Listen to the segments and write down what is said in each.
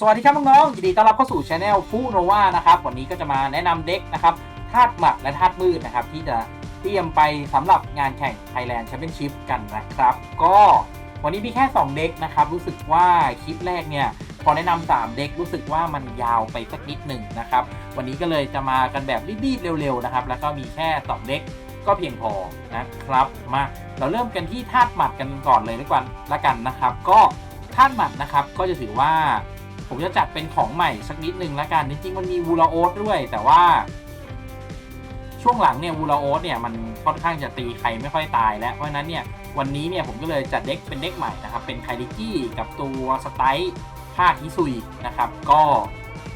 สวัสดีครับน้องๆยินดีต้อนรับเข้าสู่ช anel ฟูโนวานะครับวันนี้ก็จะมาแนะนำเด็กนะครับธาตุหมักและธาตุมืดนะครับ ที่จะเตรียมไปสำหรับงานแข่ง Thailand Championship กันนะครับ ก็วันนี้มีแค่ 2 เด็กนะครับ รู้สึกว่าคลิปแรกเนี่ยพอแนะนำ3เด็กรู้สึกว่ามันยาวไปสักนิดหนึ่งนะครับ วันนี้ก็เลยจะมากันแบบรีบๆเร็วๆนะครับ แล้วก็มีแค่ 2 เด็กก็เพียงพอนะครับ มาเราเริ่มกันที่ธาตุหมัดกันก่อนเลยดีกว่าละกันนะครับ ก็ธาตุหมัดนะครับก็จะถือว่า ผมจะจัดเป็นของใหม่สักนิดหนึ่งละกัน จริงๆ มันมีวูลาโอสด้วย แต่ว่า ช่วงหลังเนี่ยวูลาโอสเนี่ยมันค่อนข้างจะตีใครไม่ค่อยตายแล้ว เพราะนั้นเนี่ยวันนี้เนี่ยผมก็เลยจัดเด็กเป็นเด็กใหม่นะครับ เป็นไคลิกี้กับตัวสไตล์ภาคฮิซุยนะครับ ก็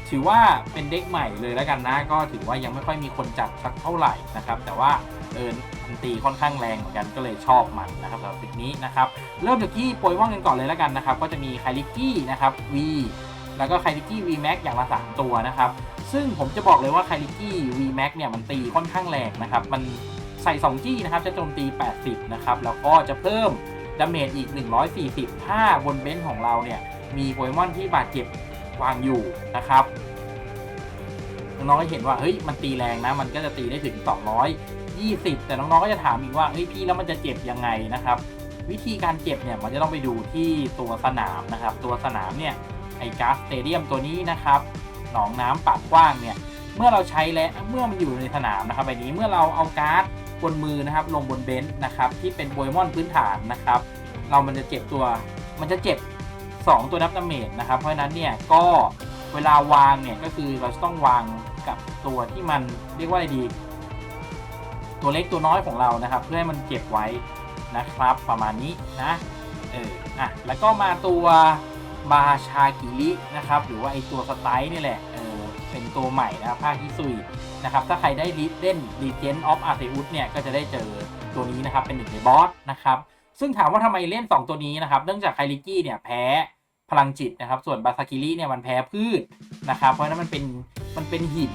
ถือว่าเป็นเด็กใหม่เลยแล้วกันนะ ก็ถือว่ายังไม่ค่อยมีคนจัดสักเท่าไหร่นะครับ แต่ว่าเออมันตีค่อนข้างแรงเหมือนกันก็เลยชอบมันนะครับสำหรับเด็กนี้นะครับ เริ่มจากที่โปรยว่างกันก่อนเลยแล้วกันนะครับ ก็จะมีไคลิกี้นะครับ V แล้วก็ไคลิกี้ V Max อย่างละ 3 ตัวนะครับ ซึ่งผมจะบอกเลยว่าไคลิกี้ V Max เนี่ยมันตีค่อนข้างแรงนะครับ มันใส่ 2 จี้นะครับ จะโจมตี 80 นะครับ แล้วก็จะเพิ่มดาเมจอีก 140 ถ้าบนเบนซ์ของเราเนี่ย มีโปเกมอนที่บาดเจ็บวางอยู่นะครับน้องๆก็เห็นว่าเฮ้ยมันตีแรงนะ มันก็จะตีได้ถึง 220 แต่น้องๆก็จะถามอีกว่าเฮ้ยพี่แล้วมันจะเจ็บยังไงนะครับ วิธีการเจ็บเนี่ยมันจะต้องไปดูที่ตัวสนามนะครับ ตัวสนามเนี่ย ไอ้ก๊าซสเตเดียมตัวนี้นะครับหนองน้ำปากกว้างเนี่ยเมื่อเราใช้และเมื่อมันอยู่ในสนามนะครับใบนี้เมื่อเราเอาการ์ดบนมือนะครับ ลงบนเบนซ์นะครับ ที่เป็นโปเกมอนพื้นฐานนะครับ เรามันจะเจ็บตัว มันจะเจ็บ 2 ตัวนับดาเมจนะครับ เพราะฉะนั้นเนี่ยก็เวลาวางเนี่ยก็คือเราต้องวางกับตัวที่มันเรียกว่าอะไรดี ตัวเล็กตัวน้อยของเรานะครับ เพื่อให้มันเก็บไว้นะครับ ประมาณนี้นะเอออะแล้วก็มาตัว บาชากิรินะครับ หรือว่าไอตัวสไตล์นี่แหละเออเป็นตัวใหม่นะครับภาคฮิซุยนะครับถ้าใครได้เล่น Legend of Arceus เนี่ยก็จะได้เจอตัวนี้นะครับเป็นหนึ่งในบอสนะครับซึ่งถามว่าทำไมเล่น 2 ตัวนี้นะครับ เนื่องจากไคลิกี้เนี่ยแพ้พลังจิตนะครับ ส่วนบาซากิริเนี่ยมันแพ้พืชนะครับเพราะนั้นมันเป็นมันเป็นหิน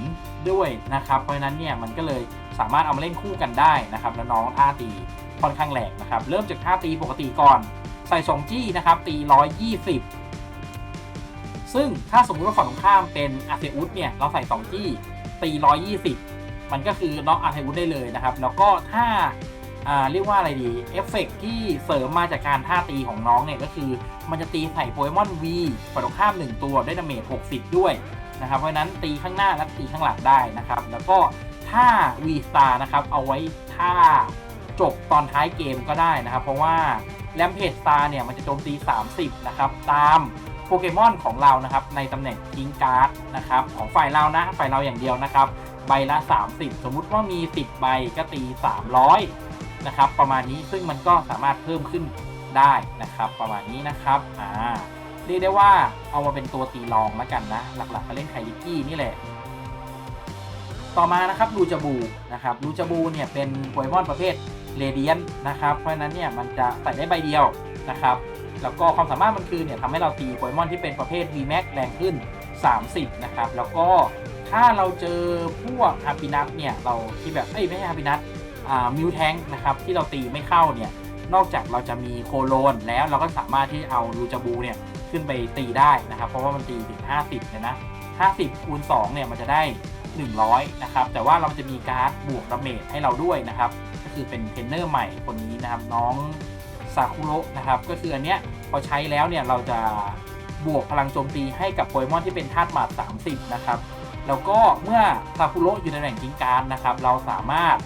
ด้วยนะครับ เพราะนั้นเนี่ยมันก็เลยสามารถเอามาเล่นคู่กันได้นะครับแล้วน้องท่าตีค่อนข้างแรงนะครับ เริ่มจากท่าตีปกติก่อน ใส่2จี้นะครับตี 120 ซึ่งถ้าสมมุติว่าฝั่งตรงข้ามเป็นอาเซอุสเนี่ยเราใส่2จี้ตี120 มันก็คือน็อกอาเซอุสได้เลยนะครับ แล้วก็ถ้าเรียกว่าอะไรดีเอฟเฟกต์ที่เสริมมาจากการท่าตีของน้องเนี่ยก็คือ มันจะตีใส่โปเกมอน V ฝั่งตรงข้าม 1 ตัวได้ดาเมจ60 ด้วยนะครับเพราะนั้นตีข้างหน้าและตีข้างหลังได้นะครับ แล้วก็ถ้า V Star นะครับเอาไว้ถ้าจบตอนท้ายเกมก็ได้นะครับ เพราะว่าแลมเพจสตาร์เนี่ยมันจะโจมตี 30 นะครับ ตาม โปเกมอนของเรานะครับในตำแหน่งทิ้งการ์ดนะครับของฝ่ายเรานะฝ่ายเราอย่างเดียวนะครับใบละ 30 สมมุติว่ามี 10 ใบก็ตี 300นะครับประมาณนี้ซึ่งมันก็สามารถเพิ่มขึ้นได้นะครับประมาณนี้นะครับอ่าเรียกได้ว่าเอามาเป็นตัวตีรองแล้วกันนะ หลักๆก็เล่นไคลิกี้นี่แหละ ต่อมานะครับลูจาบูนะครับลูจาบูเนี่ยเป็นโปเกมอนประเภทเรเดียนนะครับเพราะฉะนั้นเนี่ยมันจะใส่ได้ใบเดียวนะครับ แล้วก็ความสามารถมันคือเนี่ยทำให้เราตีโปเกมอนที่เป็นประเภท VMAX แรงขึ้น 30 นะครับ แล้วก็ถ้าเราเจอพวกฮาปินัทเนี่ยเราที่แบบเอ้ยไม่ใช่ฮาปินัทอ่ามิวแทงนะครับที่เราตีไม่เข้าเนี่ยนอกจากเราจะมีโคโลนแล้วเราก็สามารถที่เอาลูจาบูเนี่ยขึ้นไปตีได้นะครับ เพราะว่ามันตีถึง 50เนี่ยนะ 50คูณ2เนี่ยมันจะได้ 100 นะครับ แต่ว่าเราจะมีการ์ดบวกดาเมจให้เราด้วยนะครับ ก็คือเป็นเทรนเนอร์ใหม่คนนี้นะครับ น้อง ซาคุโระนะครับก็คืออันเนี้ยพอใช้แล้วเนี่ยเราจะบวกพลังโจมตีให้กับโปเกมอนที่เป็นธาตุหมาด30 นะครับแล้วก็เมื่อซาคุโระอยู่ในแหน่งทิ้งการนะครับ เราสามารถ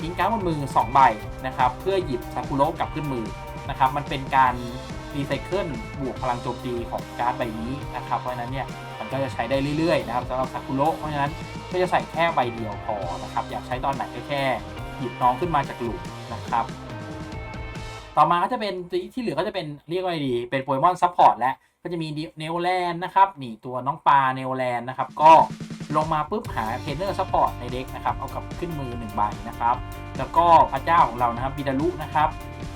ทิ้งการบนมือ 2 ใบนะครับ เพื่อหยิบซาคุโระกลับขึ้นมือนะครับ มันเป็นการรีไซเคิลบวกพลังโจมตีของการ์ดใบนี้นะครับ เพราะฉะนั้นเนี่ยมันก็จะใช้ได้เรื่อยๆนะครับสำหรับซาคุโระเพราะฉะนั้นก็จะใส่แค่ใบเดียวพอนะครับ อยากใช้ตอนไหนก็แค่หยิบน้องขึ้นมาจากหลุมนะครับ ต่อมาก็จะเป็นที่เหลือก็จะเป็นเรียกว่าไงดี เป็นโปเกมอนซัพพอร์ตและก็จะมีเนโอแลนนะครับนี่ตัวน้องปลาเนโอแลนนะครับก็ลงมาปุ๊บหาเทรนเนอร์ซัพพอร์ตในเด็กนะครับเอากับขึ้นมือ1ใบนะครับแล้วก็พระเจ้าของเรานะครับบิดารุนะครับ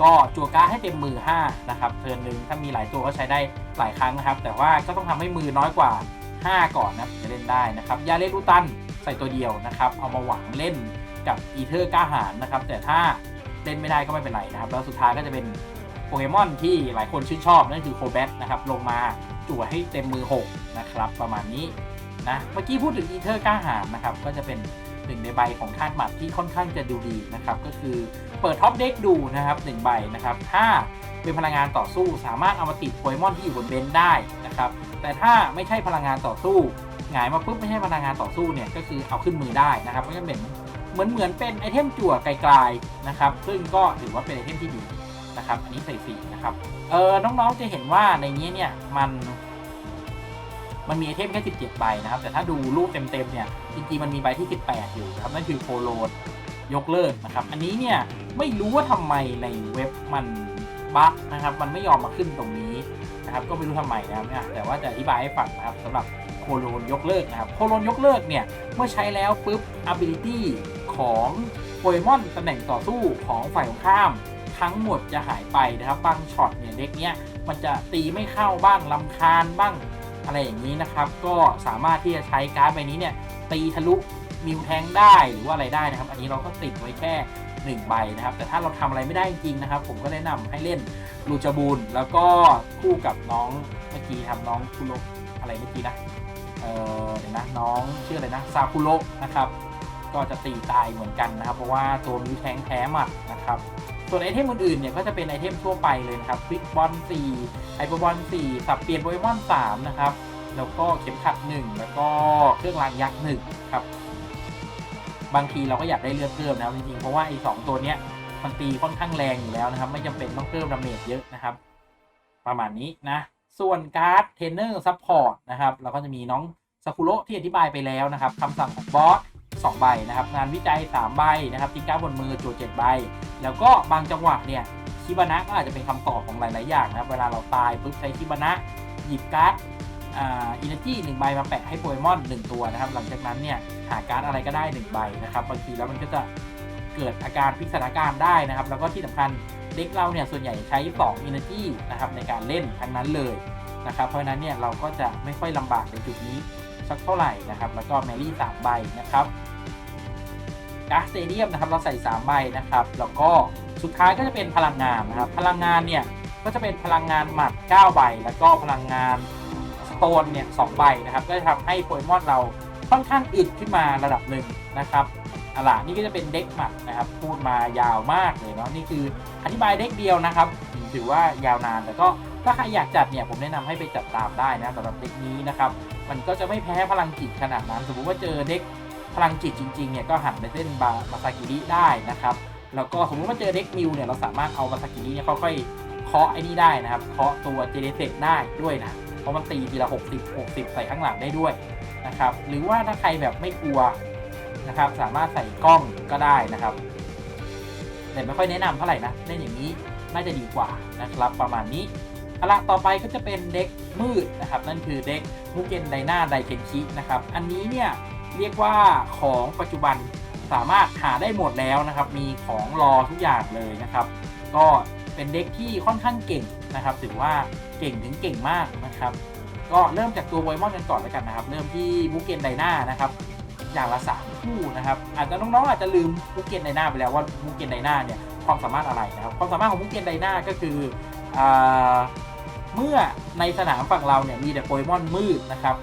ก็จั่วการให้เต็มมือ5นะครับเทิร์นหนึ่งถ้ามีหลายตัวก็ใช้ได้หลายครั้งนะครับ แต่ว่าก็ต้องทำให้มือน้อยกว่า 5 ก่อนนะจะเล่นได้นะครับยาเลลูตันใส่ตัวเดียวนะครับเอามาหวังเล่นกับอีเทอร์กล้าหารนะครับแต่ถ้า เล่นไม่ได้ก็ไม่เป็นไรนะครับ แล้วสุดท้ายก็จะเป็นโปเกมอนที่หลายคนชื่นชอบนั่นคือโคแบทนะครับลงมาจั่วให้เต็มมือ 6 นะครับ ประมาณนี้นะเมื่อกี้พูดถึงอีเทอร์ก้าหาญนะครับก็จะเป็นหนึ่งในใบของธาตุหมัดที่ค่อนข้างจะดูดีนะครับก็คือเปิดท็อปเด็กดูนะครับหนึ่งใบนะครับถ้าเป็นพลังงานต่อสู้สามารถเอามาติดโปเกมอนที่อยู่บนเบนได้นะครับแต่ถ้าไม่ใช่พลังงานต่อสู้หงายมาปุ๊บไม่ใช่พลังงานต่อสู้เนี่ยก็คือเอาขึ้นมือได้นะครับก็จะเป็น เหมือนเหมือนเป็นไอเทมจั่วไกลๆนะครับ ซึ่งก็ถือว่าเป็นไอเทมที่ดีนะครับ อันนี้ใส่สีนะครับ เออน้องๆจะเห็นว่าในนี้เนี่ยมันมันมีไอเทมแค่17ใบนะครับ แต่ถ้าดูรูปเต็มๆเนี่ยจริงๆมันมีใบที่ 18 อยู่นะครับนั่นคือโคโลนยกเลิกนะครับ อันนี้เนี่ยไม่รู้ว่าทำไมในเว็บมันบั๊กนะครับ มันไม่ยอมมาขึ้นตรงนี้นะครับ ก็ไม่รู้ทำไมนะครับเนี่ยแต่ว่าจะอธิบายให้ฟังนะครับสำหรับโคโลนยกเลิกนะครับ โคโลนยกเลิกเนี่ยเมื่อใช้แล้วปุ๊บ ability ของโปเกมอนตำแหน่งต่อสู้ของฝ่ายตรงข้าม ทั้งหมดจะหายไปนะครับบางช็อตเนี่ยเด็กเนี้ยมันจะตีไม่เข้าบ้างลำคาญบ้างอะไรอย่างนี้นะครับ ก็สามารถที่จะใช้การ์ดใบนี้เนี่ยตีทะลุมิวแทงได้หรือว่าอะไรได้นะครับ อันนี้เราก็ติดไว้แค่1ใบนะครับ แต่ถ้าเราทำอะไรไม่ได้จริงนะครับ ผมก็แนะนำให้เล่นลูจาบูนแล้วก็คู่กับน้องเมื่อกี้ทำน้องคุโรอะไรเมื่อกี้นะเออเดี๋ยวนะน้องชื่ออะไรนะซาคุโรนะครับ ก็จะตีตายเหมือนกันนะครับ เพราะว่าตัวมิวแทงแท้หมัดนะครับ ส่วนไอเทมอื่นๆเนี่ยก็จะเป็นไอเทมทั่วไปเลยนะครับควิกบอล4ไฮเปอร์บอล4สับเปลี่ยนโปเกมอน3นะครับแล้วก็เข็มขัด 1 แล้วก็เครื่องรางยักษ์1ครับบางทีเราก็อยากได้เลือดเพิ่มนะครับจริงๆเพราะว่าไอ้สองตัวเนี้ยมันตีค่อนข้างแรงอยู่แล้วนะครับ ไม่จำเป็นต้องเพิ่มดาเมจเยอะนะครับ ประมาณนี้นะ ส่วนการ์ดเทรนเนอร์ซัพพอร์ตนะครับเราก็จะมีน้องซากุโระที่อธิบายไปแล้วนะครับคำสั่งของบอส 2 ใบนะครับ งานวิจัย 3 ใบนะครับทิ้งกาบนมือจั่ว7ใบ แล้วก็บางจังหวะเนี่ยชิบานะก็อาจจะเป็นคำตอบของหลาย ๆ อย่างนะครับ เวลาเราตายปุ๊บใช้ชิบานะหยิบการ์ดอ่าอินเนอร์จีหนึ่งใบมาแปะให้โปเกมอนหนึ่งตัวนะครับ หลังจากนั้นเนี่ยหาการ์ดอะไรก็ได้หนึ่งใบนะครับบางทีแล้วมันก็จะเกิดอาการพิกสถานการณ์ได้นะครับ แล้วก็ที่สำคัญเด็กเราเนี่ยส่วนใหญ่ใช้2 Energy นะครับในการเล่นทั้งนั้นเลยนะครับ เพราะฉะนั้นเนี่ยเราก็จะไม่ค่อยลำบากในจุดนี้สักเท่าไหร่นะครับ แล้วก็แมรี่สามใบนะครับ การ์ดสเตเดียมนะครับ เราใส่ 3 ใบนะครับ แล้วก็สุดท้ายก็จะเป็นพลังงานนะครับ พลังงานเนี่ย ก็จะเป็นพลังงานหมัด 9 ใบ แล้วก็พลังงานสโตนเนี่ยสใบนะครับ ก็จะทำให้โปเกมอนเราค่อนข้างอึดขึ้นมาระดับหนึ่งนะครับอะล่ะนี่ก็จะเป็นเด็กหมัดนะครับ พูดมายาวมากเลยเนาะ นี่คืออธิบายเด็กเดียวนะครับ ถือว่ายาวนาน แต่ก็ถ้าใครอยากจัดเนี่ยผมแนะนำให้ไปจัดตามได้นะสำหรับเด็กนี้นะครับ มันก็จะไม่แพ้พลังจิตขนาดนั้น สมมติว่าเจอเด็ก พลังจิตจริงๆเนี่ยก็หันไปเส้นบามาซากิริได้นะครับ แล้วก็สมมติว่าเจอเด็กมิวเนี่ยเราสามารถเอามาซากิริเนี่ยค่อยๆเคาะไอ้นี่ได้นะครับ เคาะตัวเจเนเซตได้ด้วยนะ เพราะมันตีทีละ 60 60 ใส่ข้างหลังได้ด้วยนะครับ หรือว่าถ้าใครแบบไม่กลัวนะครับ สามารถใส่กล้องก็ได้นะครับ แต่ไม่ค่อยแนะนำเท่าไหร่นะเล่นอย่างนี้น่าจะดีกว่านะครับประมาณนี้เอาละต่อไปก็จะเป็นเด็กมืดนะครับ นั่นคือเด็กมุกเกนไดนาไดเคนชินะครับ อันนี้เนี่ย เรียกว่าของปัจจุบันสามารถหาได้หมดแล้วนะครับ มีของรอทุกอย่างเลยนะครับ ก็เป็นเด็กที่ค่อนข้างเก่งนะครับ ถือว่าเก่งถึงเก่งมากนะครับ ก็เริ่มจากตัวไวมอนกันก่อนแล้วกันนะครับ เริ่มที่มุกเกนไดนานะครับอย่างละสามคู่นะครับ อาจจะน้องๆอาจจะลืมมุกเกนไดนาไปแล้วว่ามุกเกนไดนาเนี่ยความสามารถอะไรนะครับ ความสามารถของมุกเกนไดนาก็คืออเมื่อในสนามฝั่งเราเนี่ยมีแต่โปเกมอนมืดนะครับ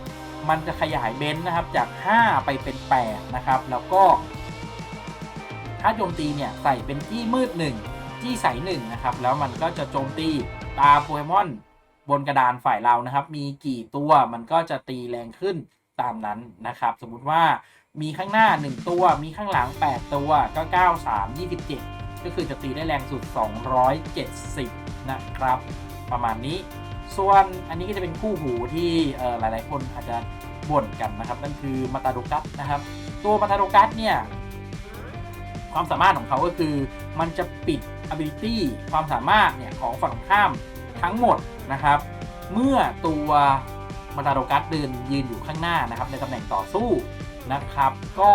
มันจะขยายเบนซ์นะครับจาก 5 ไปเป็น 8 นะครับ แล้วก็ถ้าโจมตีเนี่ยใส่เป็นจี้มืด 1 จี้ใส1นะครับ แล้วมันก็จะโจมตีตาโปเกมอนบนกระดานฝ่ายเรานะครับ มีกี่ตัวมันก็จะตีแรงขึ้นตามนั้นนะครับ สมมุติว่ามีข้างหน้า 1 ตัว มีข้างหลัง 8 ตัว ก็ 9 3 27 ก็คือจะตีได้แรงสุด 270 นะครับ ประมาณนี้ ส่วนอันนี้ก็จะเป็นคู่หูที่หลายๆ คนอาจจะบ่นกันนะครับนั่นคือมาตาโดกัสนะครับ ตัวมาตาโดกัสเนี่ยความสามารถของเขาก็คือมันจะปิด ability ความสามารถเนี่ยของฝั่งข้ามทั้งหมดนะครับ เมื่อตัวมาตาโดกัสเดินยืนอยู่ข้างหน้านะครับในตำแหน่งต่อสู้นะครับ ก็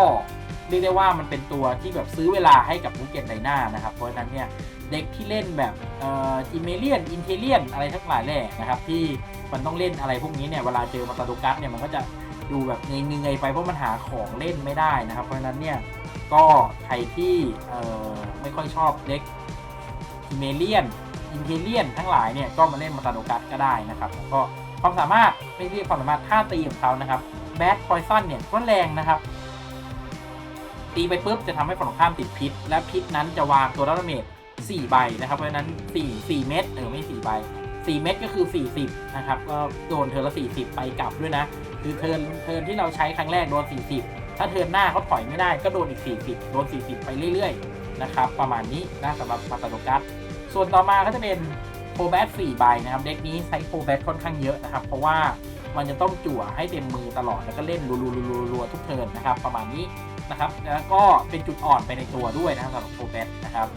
เรียกได้ว่ามันเป็นตัวที่แบบซื้อเวลาให้กับมูเกนไดนานะครับ เพราะฉะนั้นเนี่ย เด็กที่เล่นแบบเอ่อจิเมเลียนอินเทเลียนอะไรทั้งหลายแหล่นะครับที่มันต้องเล่นอะไรพวกนี้เนี่ยเวลาเจอมาตาโดกัสเนี่ยมันก็จะดูแบบเงยๆไปเพราะมันหาของเล่นไม่ได้นะครับ เพราะฉะนั้นเนี่ยก็ใครที่เอ่อไม่ค่อยชอบเด็กจิเมเลียนอินเทเลียนทั้งหลายเนี่ยก็มาเล่นมาตาโดกัสก็ได้นะครับก็ความสามารถไม่เรียกความสามารถท่าตีของเขานะครับแบดพอยซันเนี่ยก็แรงนะครับตีไปปุ๊บจะทำให้ฝั่งตรงข้ามติดพิษ และพิษนั้นจะวางตัวดาเมจ 4 ใบนะครับ เพราะฉะนั้น 4 4 เม็ดเออไม่ 4 ใบ 4 เม็ดก็คือ 40 นะครับ ก็โดนเธอละ 40 ไปกลับด้วยนะ คือเทิร์นเทิร์นที่เราใช้ครั้งแรกโดน 40 ถ้าเทิร์นหน้าเขาถอยไม่ได้ก็โดนอีก 40 โดน 40 ไปเรื่อยๆ นะครับ ประมาณนี้นะสำหรับมาตาโดกัสส่วนต่อมาก็จะเป็นโ o แบท4ใบนะครับ เด็กนี้ใช้โ o แบทค่อนข้างเยอะนะครับ เพราะว่ามันจะต้องจั่วให้เต็มมือตลอดแล้วก็เล่นรัวๆๆๆทุกเทิร์นนะครับ ประมาณนี้นะครับ แล้วก็เป็นจุดอ่อนไปในตัวด้วยนะครับสำหรับโ o แบทนะครับ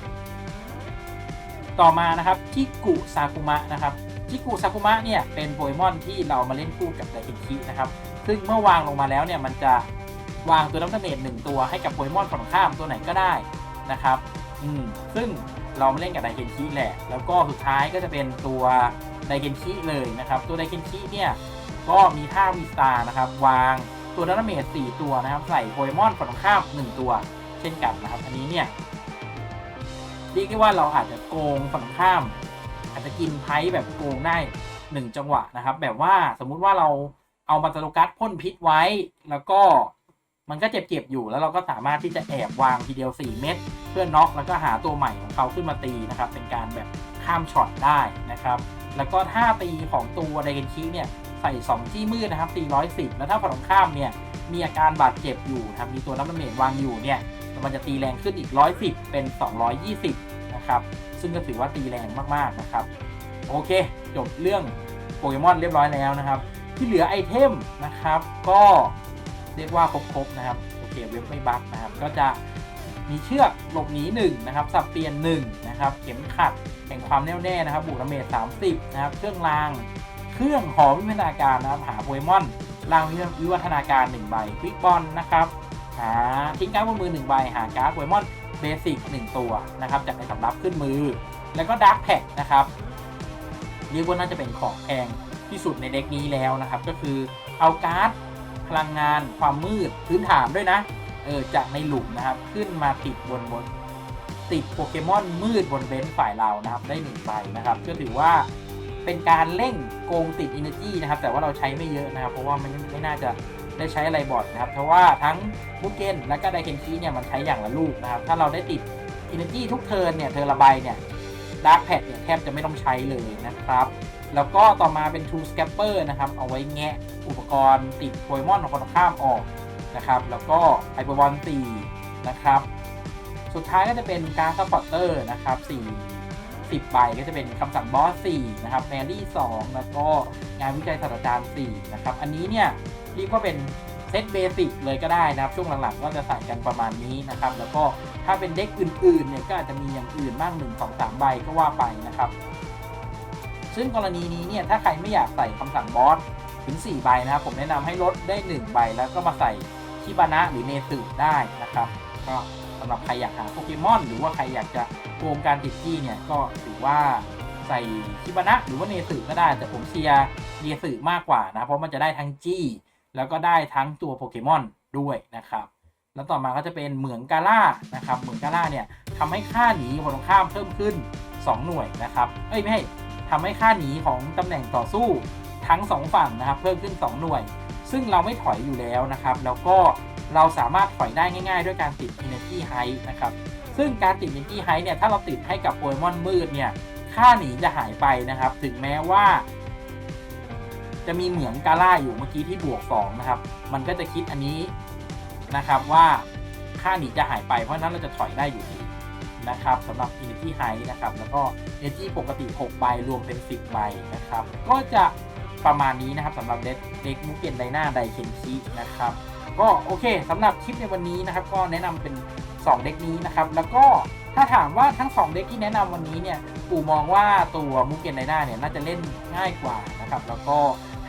ต่อมานะครับจิกุซากุมะนะครับจิกุซากุมะเนี่ยเป็นโปเกมอนที่เรามาเล่นคู่กับไดเคนคินะครับซึ่งเมื่อวางลงมาแล้วเนี่ยมันจะวางตัวน้ำดาเมจหนึ่งตัวให้กับโปเกมอนฝั่งข้ามตัวไหนก็ได้นะครับอืมซึ่งเรามาเล่นกับไดเคนคิแหละ แล้วก็สุดท้ายก็จะเป็นตัวไดเคนคิเลยนะครับ ตัวไดเคนคิเนี่ยก็มีท่าวีสตาร์นะครับ วางตัวน้ำดาเมจ4ตัวนะครับ ใส่โปเกมอนฝั่งข้าม1ตัว เช่นกันนะครับ อันนี้เนี่ย เรียกได้ว่าเราอาจจะโกงฝั่งข้าม อาจจะกินไพ่แบบโกงได้1จังหวะนะครับ แบบว่าสมมุติว่าเราเอามาตโลกัสพ่นพิษไว้ แล้วก็มันก็เจ็บๆอยู่แล้วเราก็สามารถที่จะแอบวางทีเดียว 4 เม็ดเพื่อน็อกแล้วก็หาตัวใหม่ของเขาขึ้นมาตีนะครับ เป็นการแบบข้ามช็อตได้นะครับ แล้วก็ท่าตีของตัวไดเกนคิเนี่ยใส่2จี้มืดนะครับตี110 แล้วถ้าฝั่งข้ามเนี่ยมีอาการบาดเจ็บอยู่ครับมีตัวน้ำมันเมจวางอยู่เนี่ย มันจะตีแรงขึ้นอีก 110 เป็น 220 นะครับ ซึ่งก็ถือว่าตีแรงมากๆนะครับ โอเค จบเรื่องโปเกมอนเรียบร้อยแล้วนะครับ ที่เหลือไอเทมนะครับ ก็เรียกว่าครบๆนะครับ โอเคเว็บไม่บั๊กนะครับ ก็จะมีเชือกหลบหนี1นะครับ สับเปลี่ยน1นะครับ เข็มขัดแห่งความแน่วแน่นะครับ บุระเมจ30 นะครับ เครื่องราง เครื่องหอมวิวัฒนาการนะครับ หาโปเกมอนรางวิวัฒนาการ1ใบควิกบอลนะครับ หาทิ้งการ์ดบนมือ1ใบหาการ์ดโปเกมอนเบสิก1ตัวนะครับจากในสำรับขึ้นมือ แล้วก็ดาร์กแพ็นะครับเรียกว่าน่าจะเป็นของแพงที่สุดในเด็กนี้แล้วนะครับ ก็คือเอาการ์ดพลังงานความมืดพื้นฐานด้วยนะเออจากในหลุมนะครับขึ้นมาติดบนบนติดโปเกมอนมืดบนเบนซ์ฝ่ายเรานะครับ ได้หนึ่งใบนะครับก็ถือว่าเป็นการเร่งโกงติด Energy นะครับแต่ว่าเราใช้ไม่เยอะนะครับ เพราะว่ามันไม่น่าจะ ได้ใช้อะไรบ่อยนะครับ เพราะว่าทั้งบุกเกนและก็ไดเคนคีเนี่ยมันใช้อย่างละลูกนะครับ ถ้าเราได้ติด Energy ทุกเทิร์นเนี่ยเทอร์ละใบเนี่ยดาร์กแพดเนี่ยแทบจะไม่ต้องใช้เลยนะครับ แล้วก็ต่อมาเป็น True Scapper นะครับ เอาไว้แงะอุปกรณ์ติดโปเกมอนของคนข้ามออกนะครับ แล้วก็ไฮเปอร์บอล4นะครับ สุดท้ายก็จะเป็นการซัพพอร์เตอร์นะครับ4 10ใบก็จะเป็นคำสั่งบอส4นะครับแมรี่2แล้วก็งานวิจัยศาสตราจารย์4นะครับ อันนี้เนี่ย เรียกว่าเป็นเซตเบสิกเลยก็ได้นะครับ ช่วงหลังๆก็จะใส่กันประมาณนี้นะครับ แล้วก็ถ้าเป็นเด็กอื่นๆเนี่ยก็อาจจะมีอย่างอื่นบ้าง1 2 3ใบก็ว่าไปนะครับ ซึ่งกรณีนี้เนี่ยถ้าใครไม่อยากใส่คำสั่งบอสถึง 4 ใบนะครับ ผมแนะนำให้ลดได้ 1 ใบ แล้วก็มาใส่ชิบานะหรือเนสึได้นะครับก็สำหรับใครอยากหาโปเกมอนหรือว่าใครอยากจะโกงการติดจี้เนี่ยก็ถือว่าใส่ชิบานะหรือว่าเนสึก็ได้ แต่ผมเชียร์เนสึมากกว่านะเพราะมันจะได้ทั้งจี้ แล้วก็ได้ทั้งตัวโปเกมอนด้วยนะครับแล้วต่อมาก็จะเป็นเหมืองกาล่านะครับเหมืองกาล่าเนี่ยทำให้ค่าหนีคนตรงข้ามเพิ่มขึ้น 2 หน่วยนะครับเอ้ยไม่ใช่ทำให้ค่าหนีของตำแหน่งต่อสู้ทั้ง 2 ฝั่งนะครับ เพิ่มขึ้น 2 หน่วย ซึ่งเราไม่ถอยอยู่แล้วนะครับ แล้วก็เราสามารถถอยได้ง่าย ๆ ด้วยการติด Energy High นะครับซึ่งการติด Energy High เนี่ยถ้าเราติดให้กับโปเกมอนมืดเนี่ยค่าหนีจะหายไปนะครับ ถึงแม้ว่า จะมีเหมืองกาล่าอยู่เมื่อกี้ที่บวก2นะครับ มันก็จะคิดอันนี้นะครับว่าค่าหนีจะหายไปเพราะนั้นเราจะถอยได้อยู่ดีนะครับสำหรับ Energy High นะครับ แล้วก็ Energy ปกติ 6 ใบ รวมเป็น 10 ใบนะครับ ก็จะประมาณนี้นะครับสำหรับเด็กเด็กมุกเกนไดนาไดเคนคินะครับ ก็โอเคสำหรับคลิปในวันนี้นะครับ ก็แนะนำเป็น 2 เด็กนี้นะครับ แล้วก็ถ้าถามว่าทั้ง 2 เด็กที่แนะนำวันนี้เนี่ยปู่มองว่าตัวมุกเกนไดนาเนี่ยน่าจะเล่นง่ายกว่านะครับ แล้วก็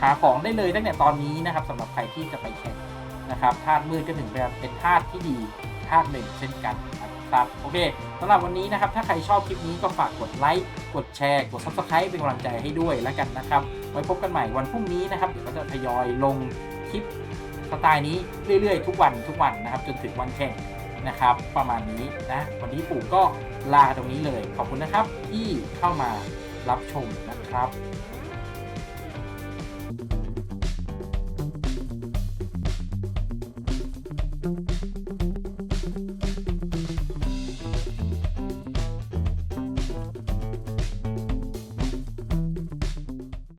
หาของได้เลยตั้งแต่ตอนนี้นะครับสำหรับใครที่จะไปแข่งนะครับธาตุมืดก็ถึงเป็นธาตุที่ดีธาตุหนึ่งเช่นกันนะครับโอเคสำหรับวันนี้นะครับ ถ้าใครชอบคลิปนี้ก็ฝากกดไลค์กดแชร์ กด subscribe เป็นกำลังใจให้ด้วยแล้วกันนะครับ ไว้พบกันใหม่วันพรุ่งนี้นะครับ เดี๋ยวก็จะทยอยลงคลิปสไตล์นี้เรื่อยๆ ทุกวันทุกวันนะครับ จนถึงวันแข่งนะครับ ประมาณนี้นะ วันนี้ปู่ก็ลาตรงนี้เลย ขอบคุณนะครับที่เข้ามารับชมนะครับ